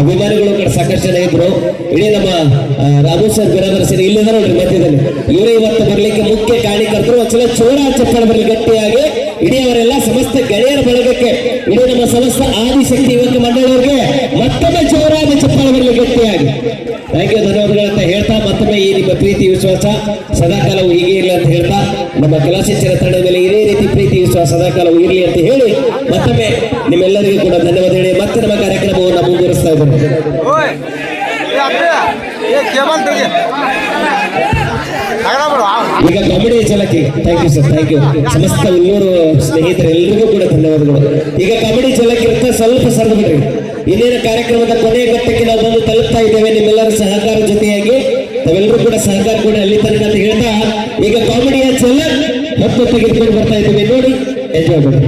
ಅಭಿಮಾನಿಗಳು ಕೂಡ ಸಾಕಷ್ಟು ಜನ ಇದ್ರು. ಇಡೀ ನಮ್ಮ ರಾಮು ಸರ್ ಬಿರಾದರ್ ಸೇರಿ ಇಲ್ಲಿ ನೋಡ್ರಿ ಮಧ್ಯದಲ್ಲಿ. ಇವರೇ ಇವತ್ತು ಬರ್ಲಿಕ್ಕೆ ಮುಖ್ಯ ಕಾರ್ಯಕರ್ತರು, ಒಂದ್ಸಲ ಚೋರ ಚಪ್ಪಳ ಬರಲಿ ಗಟ್ಟಿಯಾಗಿ. ಇಡೀ ಅವರೆಲ್ಲ ಸಮಸ್ತ ಗೆಳೆಯರ ಬಳಗಕ್ಕೆ, ಇಡೀ ನಮ್ಮ ಸಮಸ್ತ ಆದಿಶಕ್ತಿ ಯುವಕ ಮಂಡಳಿಯವರಿಗೆ ಮತ್ತೊಮ್ಮೆ ಚೋರಾದ ಚಪ್ಪಳ ಬರಲಿ ಗಟ್ಟಿಯಾಗಿ. ಥ್ಯಾಂಕ್ ಯು ಧನ್ಯವಾದಗಳು ಅಂತ ಹೇಳ್ತಾ ಮತ್ತೊಮ್ಮೆ ಈ ನಿಮ್ಮ ಪ್ರೀತಿ ವಿಶ್ವಾಸ ಸದಾಕಾಲವು ಹೀಗೆ ಇರಲಿ ಅಂತ ಹೇಳ್ತಾ ನಮ್ಮ ಕಲಾಶಿಕ್ಷರ ತಂಡದಲ್ಲಿ ಇದೇ ರೀತಿ ಪ್ರೀತಿ ವಿಶ್ವಾಸ ಸದಾಕಾಲವು ಇರಲಿ ಅಂತ ಹೇಳಿ ಮತ್ತೊಮ್ಮೆ ನಿಮ್ಮೆಲ್ಲರಿಗೂ ಕೂಡ ಧನ್ಯವಾದ ಹೇಳಿ ಮತ್ತೆ ನಮ್ಮ ಕಾರ್ಯಕ್ರಮವನ್ನು ಮುಂದುವರಿಸ್ತಾ ಇದ್ದಾರೆ ಈಗ comedy ಛಲಕಿ thank you sir thank you ಸಮಸ್ತ ಇನ್ನೂರು ಸ್ನೇಹಿತರೆಲ್ಲರಿಗೂ ಕೂಡ ಧನ್ಯವಾದಗಳು. ಈಗ ಕಾಮಿಡಿ ಅಂತ ಸ್ವಲ್ಪ ಸರ್ದು ಬಿಡ್ರಿ. ಇಂದಿನ ಕಾರ್ಯಕ್ರಮದ ಕೊನೆಯ ಘಟ್ಟಕ್ಕೆ ನಾವು ಬಂದು ತಲುಪ್ತಾ ಇದ್ದೇವೆ ನಿಮ್ಮೆಲ್ಲರ ಸಹಕಾರ ಜೊತೆಯಾಗಿ. ತಾವೆಲ್ಲರೂ ಕೂಡ ಸಹಕಾರ ಕೂಡ ಅಲ್ಲಿ ತನಕ ಅಂತ ಹೇಳ್ತಾ ಈಗ ಕಾಮಿಡಿಯ ಚೆಲ್ಲ ಮತ್ತೆ ತೆಗೆದುಕೊಂಡು ಬರ್ತಾ ಇದ್ದೇವೆ. ನೋಡಿ ಎಂಜಾಯ್ ಮಾಡಿ.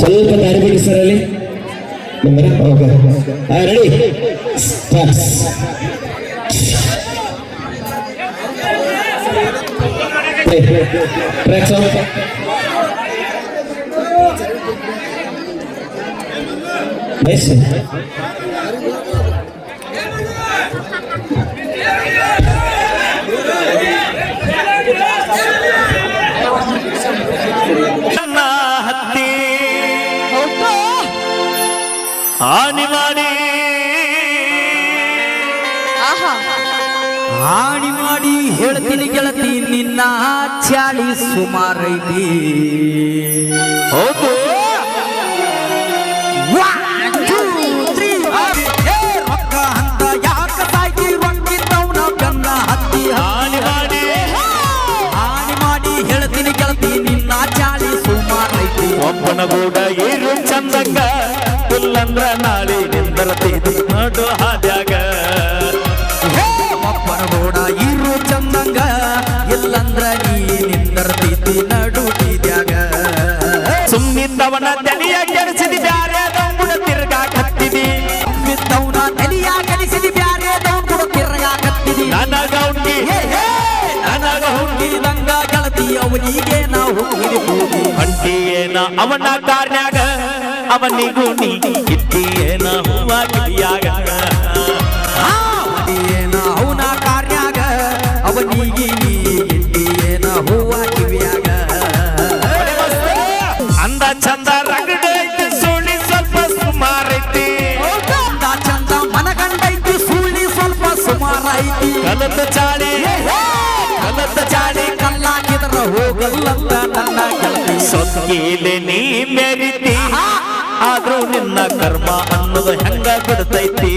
ಸ್ವಲ್ಪ ದಾರಿ ಸರಲ್ಲಿ ರೆಡಿ ಸ್ಟಾರ್ಟ್ಸ್ ట్రాక్స్ నైస్ ആനിമാണി ಹಾನಿ ಮಾಡಿ ಹೇಳ್ತೀನಿ ಗೆಳತಿ ನಿನ್ನ ಚಾಳಿ ಸುಮಾರೈತಿ ಹೌದು. ಒಬ್ಬನ ಗೂಡ ಚಂದಂಗ ಇಲ್ಲಂದ್ರ ನಾಳೆ ನಿಂದರತೈತಿ ನೋಡು ಹಾದ್ಯಾಗ. ಸುಮ್ನಿದ್ದವನ ತಲಿಯ ಕೆಡಿಸಿದಿ ಬ್ಯಾರೆ ದಮ್ಮುಡ ತಿರ್ಗಾ ಕತ್ತಿದಿ. ಬಿದ್ದವನ ತಲಿಯ ಕಲಿಸಿದಿ ಬ್ಯಾರೆ ಕೂಡ ತಿರ್ಗಾಕತ್ತಿದಿ ನನಗ ಹುಟ್ಟಿ. ನನಗ ಹುಟ್ಟಿದಂಗ ಗೆಳತಿ ಅವನಿಗೆ ನಾವು ಏನ ಅವನ ಕಾರ್ನ್ಯಾಗ ಅವನಿಗೂ ನೀ ಇಟ್ಟಿ ಏನ ಹೂವ ಕಿವಿಯಾಗ. ಕಲತ ಚಾಳಿ ಕಲ್ಲದ ಚಾಡಿ ಕಲ್ಲಾಕಿದ್ರ ಹೋಗಲ್ಲಂತ ನನ್ನ ಸೊಕ್ಕೀಲೆ ನೀ ಮೆರಿತಿ ಆದ್ರೂ ನಿನ್ನ ಕರ್ಮ ಅನ್ನೋದು ಹೆಂಗ ಬಿಡ್ತೈತಿ?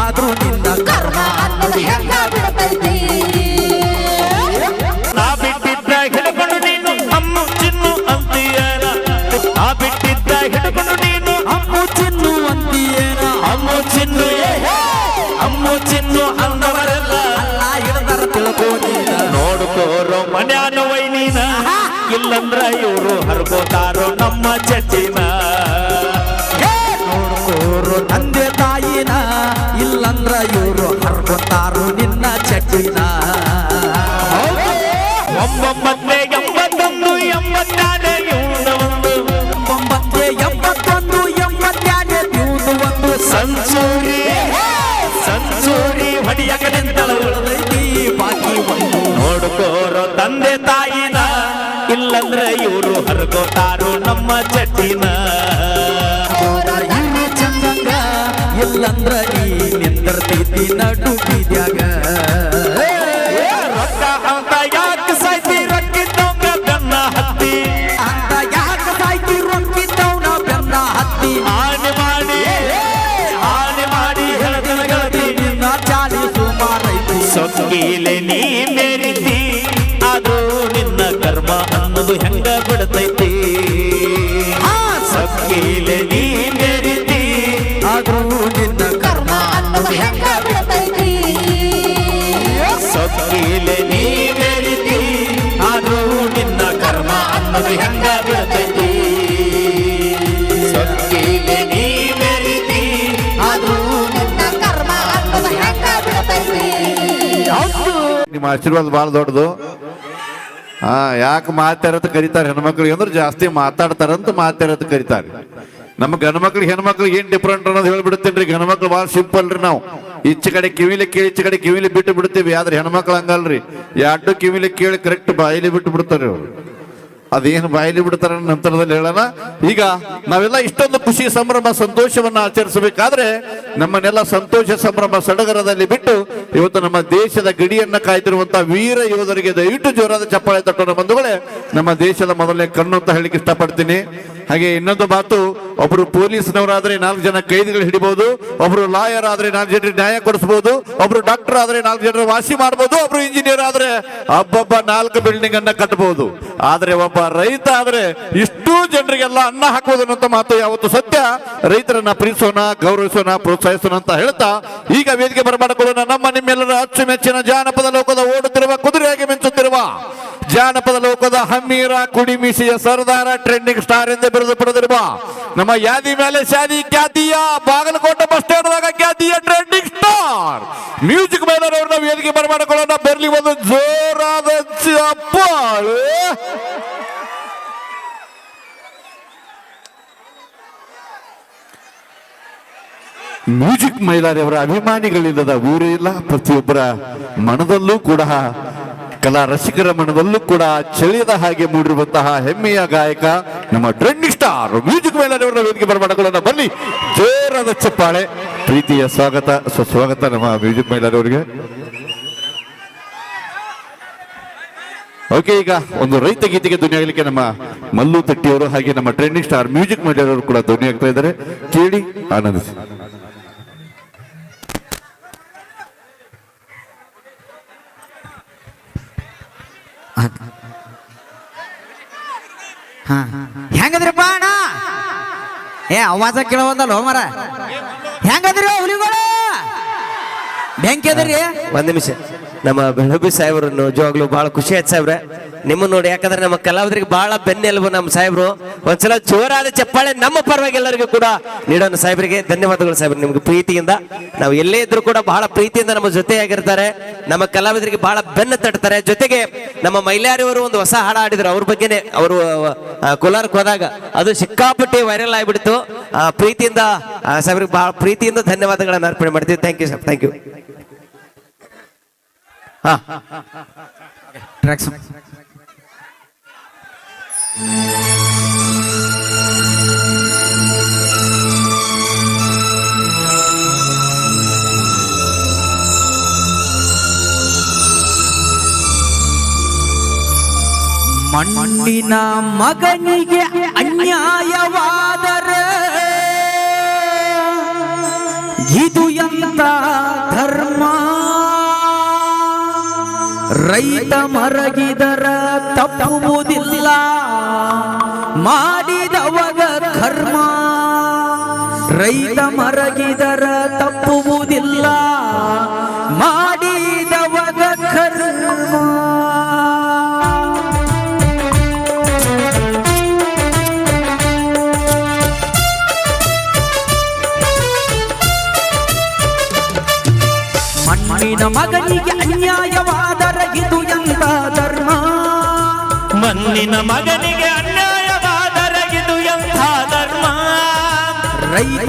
ಆದ್ರೂ ನಿನ್ನ ಕರ್ಮ ಅನ್ನೋದು ಹೆಂಗ ಬಿಡ್ತೈತಿ? ಇವರು ಹರ್ಕೋತಾರೋ ನಮ್ಮ ಚಟಿನ ಇಲ್ಲಂದ್ರ ಈ ನಿಂದಿರ್ತೈತಿ ನಡು ಬೀದ್ಯಾಗ ಸೊಕ್ಕೀಲೆ ನೀ ಮೇರಿತಿ ಆದ್ರೂ ನಿನ್ನ ಕರ್ಮ ಅನ್ನೋದು ಹೆಂಗ ಬಿಡ್ತೈತಿ ಸೊಕ್ಕೀಲೆ ನೀ ಮೇರಿತಿ ಅದು ನಿನ್ನ ಕರ್ಮ ಅನ್ನೋದು ಹೆಂಗ ಬಿಡ್ತೈತಿ ಸೊಕ್ಕೀಲೆ ನೀ ಮೇರಿತಿ ಅದು ನಿನ್ನ ಕರ್ಮ ಅನ್ನೋದು ಹೆಂಗ ಬಿಡ್ತೈತಿ ನಿಮ್ಮ ಆಶೀರ್ವಾದ ಬಹಳ ದೊಡ್ಡದು. ಹಾ, ಯಾಕೆ ಮಾತಾಡತ್ ಕರೀತಾರೆ ಹೆಣ್ಮಕ್ಳಿಗೆ? ಅಂದ್ರೆ ಜಾಸ್ತಿ ಮಾತಾಡ್ತಾರಂತ ಮಾತಾಡತ್ ಕರೀತಾರೆ. ನಮ್ಮ ಗಂಡ್ಮಕ್ಳಿಗೆ ಹೆಣ್ಮಕ್ಳಿಗೆ ಏನ್ ಡಿಫ್ರೆಂಟ್ ಅನ್ನೋದು ಹೇಳ್ಬಿಡ್ತೇನೆ ರೀ ಗಂಡ್ಮಕ್ಳು ಭಾಳ ಸಿಂಪಲ್ ರೀ ನಾವು. ಈಚೆ ಕಡೆ ಕಿವಿಲಿ ಕೇಳಿ, ಈಚೆ ಕಡೆ ಕಿವಿಲಿ ಬಿಟ್ಟು ಬಿಡ್ತೀವಿ. ಆದ್ರೆ ಹೆಣ್ಮಕ್ಳು ಹಂಗಲ್ರಿ. ಎರಡು ಕಿವಿಲಿ ಕೇಳಿ ಕರೆಕ್ಟ್ ಬಾಯಿಲಿ ಬಿಟ್ಟು ಬಿಡ್ತಾರೆ ಅವ್ರು. ಅದೇನು ಬಾಯಲ್ಲಿ ಬಿಡ್ತಾರ ನಂತರದಲ್ಲಿ ಹೇಳೋಣ. ಈಗ ನಾವೆಲ್ಲ ಇಷ್ಟೊಂದು ಖುಷಿ, ಸಂಭ್ರಮ, ಸಂತೋಷವನ್ನ ಆಚರಿಸಬೇಕಾದ್ರೆ ನಮ್ಮನ್ನೆಲ್ಲ ಸಂತೋಷ, ಸಂಭ್ರಮ ಸಡಗರದಲ್ಲಿ ಬಿಟ್ಟು ಇವತ್ತು ನಮ್ಮ ದೇಶದ ಗಡಿಯನ್ನ ಕಾಯ್ತಿರುವಂತಹ ವೀರ ಯೋಧರಿಗೆ ದಯವಿಟ್ಟು ಜೋರಾದ ಚಪ್ಪಾಳೆ ತಟ್ಟೋಣ ಬಂಧುಗಳೇ, ನಮ್ಮ ದೇಶದ ಮೊದಲನೇ ಕಣ್ಣು ಅಂತ ಹೇಳಿಕ್ಕೆ ಇಷ್ಟಪಡ್ತೀನಿ. ಹಾಗೆ ಇನ್ನೊಂದು ಮಾತು, ಒಬ್ರು ಪೊಲೀಸ್ನವರಾದ್ರೆ ನಾಲ್ಕು ಜನ ಕೈದಿಗಳು ಹಿಡಿಬಹುದು ಒಬ್ರು ಲಾಯರ್ ಆದ್ರೆ ನಾಲ್ಕು ಜನರಿಗೆ ನ್ಯಾಯ ಕೊಡಿಸಬಹುದು ಒಬ್ರು ಡಾಕ್ಟರ್ ಆದ್ರೆ ನಾಲ್ಕು ಜನರ ವಾಸಿ ಮಾಡಬಹುದು ಒಬ್ರು ಇಂಜಿನಿಯರ್ ಆದ್ರೆ ಒಬ್ಬೊಬ್ಬ ನಾಲ್ಕು ಬಿಲ್ಡಿಂಗ್ ಅನ್ನ ಕಟ್ಟಬಹುದು ಆದ್ರೆ ಒಬ್ಬ ರೈತ ಆದ್ರೆ ಇಷ್ಟು ಜನರಿಗೆಲ್ಲ ಅನ್ನ ಹಾಕುವುದು ಅನ್ನೋಂಥ ಮಾತು ಯಾವತ್ತು ಸತ್ಯ. ರೈತರನ್ನ ಪ್ರೀತಿಸೋಣ, ಗೌರವಿಸೋಣ, ಪ್ರೋತ್ಸಾಹಿಸೋಣ ಅಂತ ಹೇಳ್ತಾ, ಈಗ ವೇದಿಕೆ ಬರಮಾಡಿಕೊಳ್ಳೋಣ. ನಮ್ಮ ನಿಮ್ಮೆಲ್ಲರ ಅಚ್ಚುಮೆಚ್ಚಿನ ಜಾನಪದ ಲೋಕದ ಓಡುತ್ತಿರುವ ಕುದುರೆಯಾಗಿ ಮಿಂಚುತ್ತಿರುವ ಜಾನಪದ ಲೋಕದ ಹಮ್ಮೀರ ಕುಡಿಮಿಸಿಯ ಸರ್ದಾರ ಟ್ರೆಂಡಿಂಗ್ ಸ್ಟಾರ್ ಎಂದೇ ಬಿರುದು ಪಡೆದಿರುವ ನಮ್ಮ ಯಾದಿ ಮೇಲೆ ಶಾದಿ, ಖ್ಯಾತಿಯ ಬಾಗಲಕೋಟೆ ಬಸ್ ಸ್ಟ್ಯಾಂಡ್ದಾಗ ಖ್ಯಾತಿಯ ಟ್ರೆಂಡಿಂಗ್ ಸ್ಟಾರ್ ಮ್ಯೂಸಿಕ್ ಮೇಲೆ ಅವ್ರನ್ನ ವೇದಿಕೆ ಬರಮಾಡಿಕೊಳ್ಳೋಣ ಬರ್ಲಿ ಒಂದು ಜೋರಾದ ಚಪ್ಪಾಳು. ಮ್ಯೂಸಿಕ್ ಮೈಲಾರಿಯವರ ಅಭಿಮಾನಿಗಳಿಲ್ಲದ ಇಲ್ಲ. ಪ್ರತಿಯೊಬ್ಬರ ಮನದಲ್ಲೂ ಕೂಡ ಕಲಾ ರಸಿಕರ ಮನದಲ್ಲೂ ಕೂಡ ಚಳಿಯದ ಹಾಗೆ ಮೂಡಿರುವಂತಹ ಹೆಮ್ಮೆಯ ಗಾಯಕ, ನಮ್ಮ ಟ್ರೆಂಡಿಂಗ್ ಸ್ಟಾರ್ ಮ್ಯೂಸಿಕ್ ಮೇಲೆ ವೇದಿಕೆ ಬರಮಾಡಿಕೊಳ್ಳೋಣ. ಬನ್ನಿ, ಜೋರಾದ ಚಪ್ಪಾಳೆ. ಪ್ರೀತಿಯ ಸ್ವಾಗತ ಸುಸ್ವಾಗತ ನಮ್ಮ ಮ್ಯೂಸಿಕ್ ಮೈಲಾರಿಯವರಿಗೆ ಓಕೆ ಈಗ ಒಂದು ರೈತ ಗೀತೆಗೆ ಧ್ವನಿ ಆಗಲಿಕ್ಕೆ ನಮ್ಮ ಮಲ್ಲು ತಟ್ಟಿಯವರು ಹಾಗೆ ನಮ್ಮ ಟ್ರೆಂಡಿಂಗ್ ಸ್ಟಾರ್ ಮ್ಯೂಸಿಕ್ ಮೈಲಾರಿಯವರು ಕೂಡ ಧ್ವನಿ ಆಗ್ತಾ ಇದ್ದಾರೆ. ಕೇಳಿ, ಆನಂದಿಸಿ. ಏ, ಅವಾಜ ಕೇಳವಲ್ದಲ್ಲ ಮರ ಹೆಂಗದ್ರಿ ಹುಲಿಗಳು? ಬೆಂಕಿ ಅದ್ರಿ? ಒಂದ್ ನಿಮಿಷ. ನಮ್ಮ ಬೆಳಬಿ ಸಾಹೇಬ್ರನ್ನು ನಿಜವಾಗ್ಲೂ ಬಹಳ ಖುಷಿ ಆಯ್ತು ಸಾಹೇಬ್ರೆ. ನಿಮ್ಮನ್ನ ನೋಡಿ, ಯಾಕಂದ್ರೆ ನಮ್ಮ ಕಲಾವಿದರಿಗೆ ಬಹಳ ಬೆನ್ನೆಲುಬು ನಮ್ಮ ಸಾಹೇಬ್ರು? ಒಂದ್ಸಲ ಜೋರಾದ ಚಪ್ಪಾಳೆ ನಮ್ಮ ಪರವಾಗಿ ಎಲ್ಲರಿಗೂ ಕೂಡ ನೀಡೋಣ ಸಾಹೇಬ್ರಿಗೆ. ಧನ್ಯವಾದಗಳು ಸಾಹೇಬ್ರು. ನಿಮ್ಗೆ ಪ್ರೀತಿಯಿಂದ, ನಾವು ಎಲ್ಲೇ ಇದ್ರು ಕೂಡ ಬಹಳ ಪ್ರೀತಿಯಿಂದ ನಮ್ಮ ಜೊತೆಯಾಗಿರ್ತಾರೆ. ನಮ್ಮ ಕಲಾವಿದರಿಗೆ ಬಹಳ ಬೆನ್ನ ತಟ್ತಾರೆ. ಜೊತೆಗೆ ನಮ್ಮ ಮೈಲಾರಿಯವರು ಒಂದು ಹೊಸ ಹಾಡ ಆಡಿದ್ರು ಅವ್ರ ಬಗ್ಗೆನೆ ಅವರು ಕೋಲಾರಕ್ಕೆ ಹೋದಾಗ ಅದು ಸಿಕ್ಕಾಪಟ್ಟಿ ವೈರಲ್ ಆಗಿಬಿಡ್ತು. ಪ್ರೀತಿಯಿಂದ ಸಾಹೇಬ್ರಿಗೆ ಬಹಳ ಪ್ರೀತಿಯಿಂದ ಧನ್ಯವಾದಗಳನ್ನು ಅರ್ಪಣೆ ಮಾಡ್ತೀವಿ. Thank you sir thank you ಹಾ. ಮಣ್ಣಿನ ಮಗನಿಗೆ ಅನ್ಯಾಯವಾದರೆ ಇದು ಎಂತ ಧರ್ಮ? ರೈತ ಮರಗಿದರ ತಪ್ಪುವುದಿಲ್ಲ ರೈತ ಮರಗಿದರ ತಪ್ಪುವುದಿಲ್ಲ. ಮಾಡಿದವಗ ಕರ್ಮ. ಮಣ್ಣಿನ ಮಗನಿಗೆ ಅನ್ಯಾಯವಾದರ ಇದು ಎಂತ ಧರ್ಮ? ಮಣ್ಣಿನ ಮಗನಿಗೆ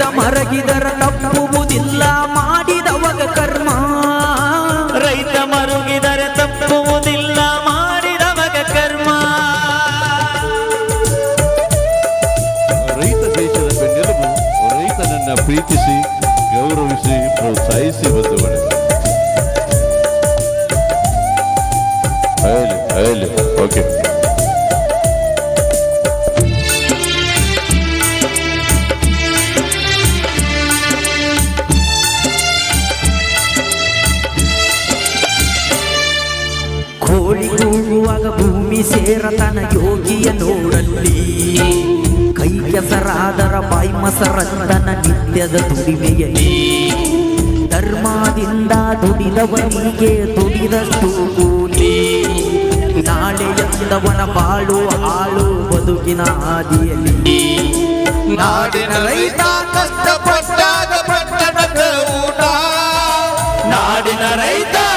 ಮರಗಿದರ ತಪ್ಪುವುದಿಲ್ಲ ಮಾಡಿದವಗ ಭೂಮಿ ಸೇರತನ ಯೋಗಿಯ ನೋಡಲ್ಲಿ. ಕೈ ಕೆಸರಾದರ ಬಾಯಿ ಮಸರತನ ನಿತ್ಯದ ದುಡಿಮೆಯಲ್ಲಿ. ಧರ್ಮದಿಂದ ದುಡಿದವನಿಗೆ ದುಡಿದಷ್ಟು ಕೂಲಿ. ನಾಳೆ ಎಂದವನ ಬಾಳು ಹಾಳು ಬದುಕಿನ ಹಾದಿಯಲ್ಲಿ. ನಾಡಿನ ರೈತ ಕಷ್ಟಪಟ್ಟಾಗ ಪಟ್ಟಣದ ಊಟ. ನಾಡಿನ ರೈತ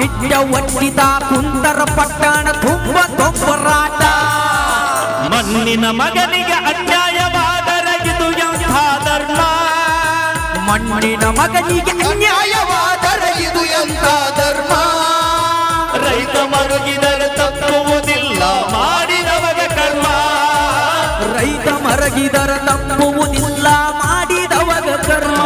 ಪಂಡಿತ ಕುಂದರ ಪಟ್ಟಣ ತುಂಬ ತೊಂಬರಾಟ ಮಣ್ಣಿನ ಮಗನಿಗೆ ಅನ್ಯಾಯವಾದರೆ ಇದು ಎಂಥ ಧರ್ಮ ಮಣ್ಣಿನ ಮಗನಿಗೆ ಅನ್ಯಾಯವಾದರೆ ಇದು ಎಂತ ಧರ್ಮ ರೈತ ಮರುಗಿದರೆ ತಪ್ಪುವುದಿಲ್ಲ ಮಾಡಿದವಗ ಕರ್ಮ. ರೈತ ಮರಗಿದರ ತಪ್ಪುವುದಿಲ್ಲ ಮಾಡಿದವಗ ಕರ್ಮ.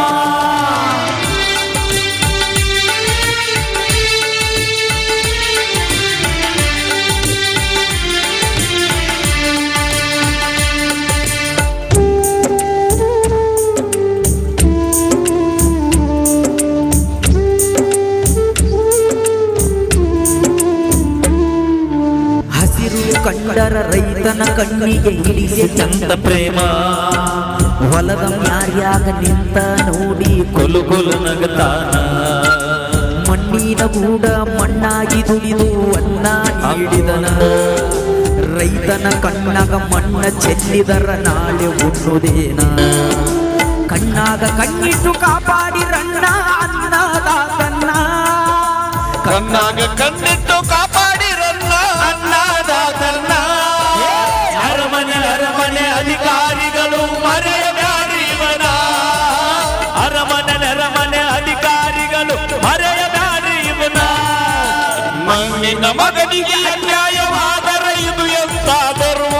ಕಣ್ಣಿಗೆ ಚಂದ ಪ್ರೇಮ. ಹೊಲದ ಮ್ಯಾರ್ಯಾಗ ನಿಂತ ನೋಡಿ ಕೊಲು ಕೊಲು ನಗತಾನ. ಮಣ್ಣಿನ ಗೂಡ ಮಣ್ಣಾಗಿ ದುಡಿದು ಅನ್ನ ನೀಡಿದನ. ರೈತನ ಕಣ್ಣಾಗ ಮಣ್ಣ ಚೆಲ್ಲಿದರ ನಾಳೆ ಉಣ್ಣುದೇನ. ಕಣ್ಣಾಗ ಕಣ್ಣಿಟ್ಟು ಕಾಪಾಡಿರಣ್ಣ ಅನ್ನದಾತನ್ನ ಕಣ್ಣಾಗ ಕಣ್ಣಿಟ್ಟು ಮಗನಿಗೆ ಅನ್ಯಾಯವಾದರೆ ಇದು ಎಂತ ಧರ್ಮ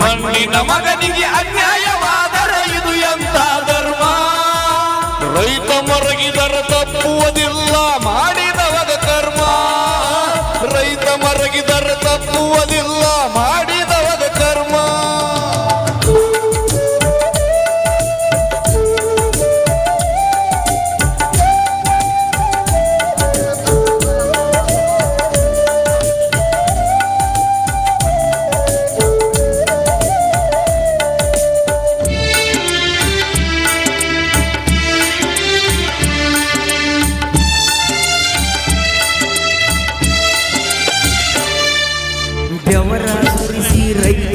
ಮಣ್ಣಿನ ಮಗನಿಗೆ ಅನ್ಯಾಯವಾದರೆ ಇದು ಎಂತ ಧರ್ಮ ರೈತ ಮರಗಿದರ ತಪ್ಪುವುದಿಲ್ಲ ಮಾಡಿದವಗ ಕರ್ಮ. ರೈತ ಮರಗಿದರ ತಪ್ಪುವುದಿಲ್ಲ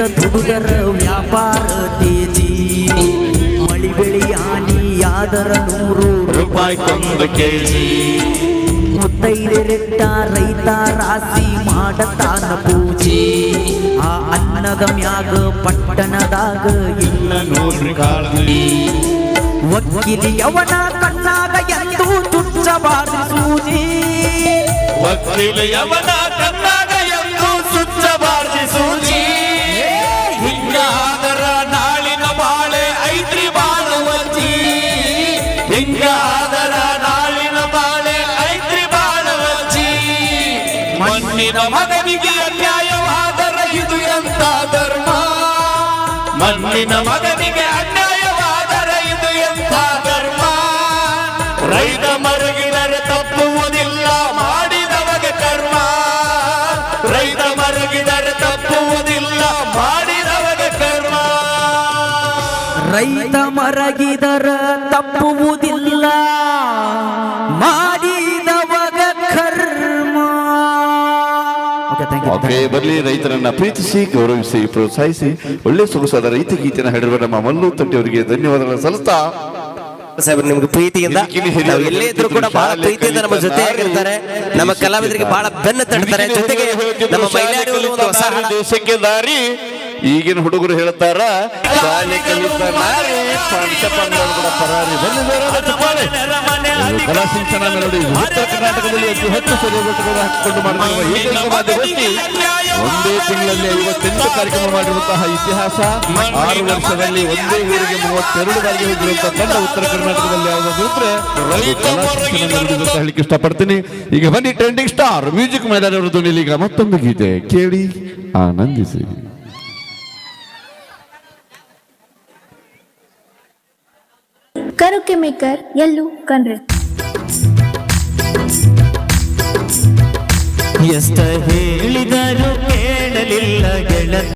ರೈತ ದುಡುಗರ ವ್ಯಾಪಾರ ತೇಜಿ ಮಳಿ ಬೆಳಿ ಹಾನಿಯಾದರ ನೂರು ರೂಪಾಯಿ ಕೊಂದು ಕೆಜಿ ಮುತ್ತೈದೆರೆಟ್ಟ ರೈತ ರಾಸಿ ಮಾಡತಾನ ಪೂಜೆ. ಆ ಅನ್ನದ ಮ್ಯಾಗ ಪಟ್ಟಣದಾಗ ಇಲ್ಲ ನೋಡ್ರಿ ಕಾಳಜಿ. ಯವನ ಕಣ್ಣಾಗ ಎಂದು ತುಚ್ಚಬಾರದು ಸೂಜಿ. ಒಕ್ಕಿಲಿ ಕಣ್ಣಾಗ ಮಗನಿಗೆ ಅನ್ಯಾಯವಾದರ ಇದು ಎಂತ ಧರ್ಮ? ಮಣ್ಣಿನ ಮಗನಿಗೆ ಅನ್ಯಾಯವಾದರ ಇದು ಎಂತ ಧರ್ಮ? ರೈತ ಮರಗಿದರೆ ತಪ್ಪುವುದಿಲ್ಲ, ಮಾಡಿದವಗೆ ಕರ್ಮ. ರೈತ ಮರಗಿದರೆ ತಪ್ಪುವುದಿಲ್ಲ, ಮಾಡಿದವಗೆ ಕರ್ಮ. ರೈತ ಮರಗಿದರ ತಪ್ಪುವುದಿಲ್ಲ ಬರ್ಲಿ ರೈತರನ್ನ ಪ್ರೀತಿಸಿ ಗೌರವಿಸಿ ಪ್ರೋತ್ಸಾಹಿಸಿ ಒಳ್ಳೆ ಸೊಗಸಾದ ರೈತ ಗೀತೆಯನ್ನು ಹಾಡಿರುವ ನಮ್ಮ ಮಲ್ಲು ತಂಟಿ ಅವರಿಗೆ ಧನ್ಯವಾದಗಳನ್ನು ಸಲ್ಲಿಸ್ತಾ ಸಾಹೇಬ್ರು ನಿಮ್ಗೆ ಪ್ರೀತಿಯಿಂದ ನಾವು ಎಲ್ಲೇ ಇದ್ರು ಕೂಡ ಬಹಳ ಪ್ರೀತಿಯಿಂದ ನಮ್ಮ ಜೊತೆಯಾಗಿರ್ತಾರೆ ನಮ್ಮ ಕಲಾವಿದರಿಗೆ ಬಹಳ ಬೆನ್ನ ತಡ್ತಾರೆ ಜೊತೆಗೆ ನಮ್ಮ ಒಂದು ಹೊಸ ದೇಶಕ್ಕೆ ದಾರಿ. ಈಗಿನ ಹುಡುಗರು ಹೇಳ್ತಾರ ಶಾಲೆ ಕಲಿತ ನಾರಿ ಕೂಡ ಪರಾರಿ. ಬನ್ನಿ ಜೋರಾದ ಚಪ್ಪಾಳೆ. ಇದು ಕಲಾ ಸಿಂಚನ ಮೆಲೋಡಿ ಉತ್ತರ ಕರ್ನಾಟಕದಲ್ಲಿ ಅತಿ ಹೆಚ್ಚು ಸೆಲೆಬ್ರಿಟಿಗಳು ಹಾಕಿಕೊಂಡು ಮಾಡಿರುವ ಏಕೈಕ ವಾದ್ಯಗೋಷ್ಠಿ ಒಂದೇ ತಿಂಗಳಲ್ಲಿ ಐವತ್ತೆಂಟು ಕಾರ್ಯಕ್ರಮ ಮಾಡಿರುವಂತಹ ಇತಿಹಾಸ, ಆರು ವರ್ಷದಲ್ಲಿ ಒಂದೇ ಊರಿಗೆ ಮೂವತ್ತೆರಡು ಬಾರಿಗೆ ಹೋಗಿರುವಂತಹ ತಂಡ ಉತ್ತರ ಕರ್ನಾಟಕದಲ್ಲಿ ಯಾವುದಾದ್ರು ಹೇಳಿಕ್ಕೆ ಇಷ್ಟಪಡ್ತೀನಿ. ಈಗ ಬನ್ನಿ ಟ್ರೆಂಡಿಂಗ್ ಸ್ಟಾರ್ ಮ್ಯೂಸಿಕ್ ಮೇಡಮ್ ಅವರದ್ದು ಮತ್ತೊಂದು ಗೀತೆ ಕೇಳಿ ಆನಂದಿಸಿ. ಕರುಕೆ ಮೇಕರ್ ಎಲ್ಲೂ ಕಣ್ರಿ. ಎಷ್ಟ ಹೇಳಿದರು ಕೇಳಲಿಲ್ಲ ಗೆಳತಿ.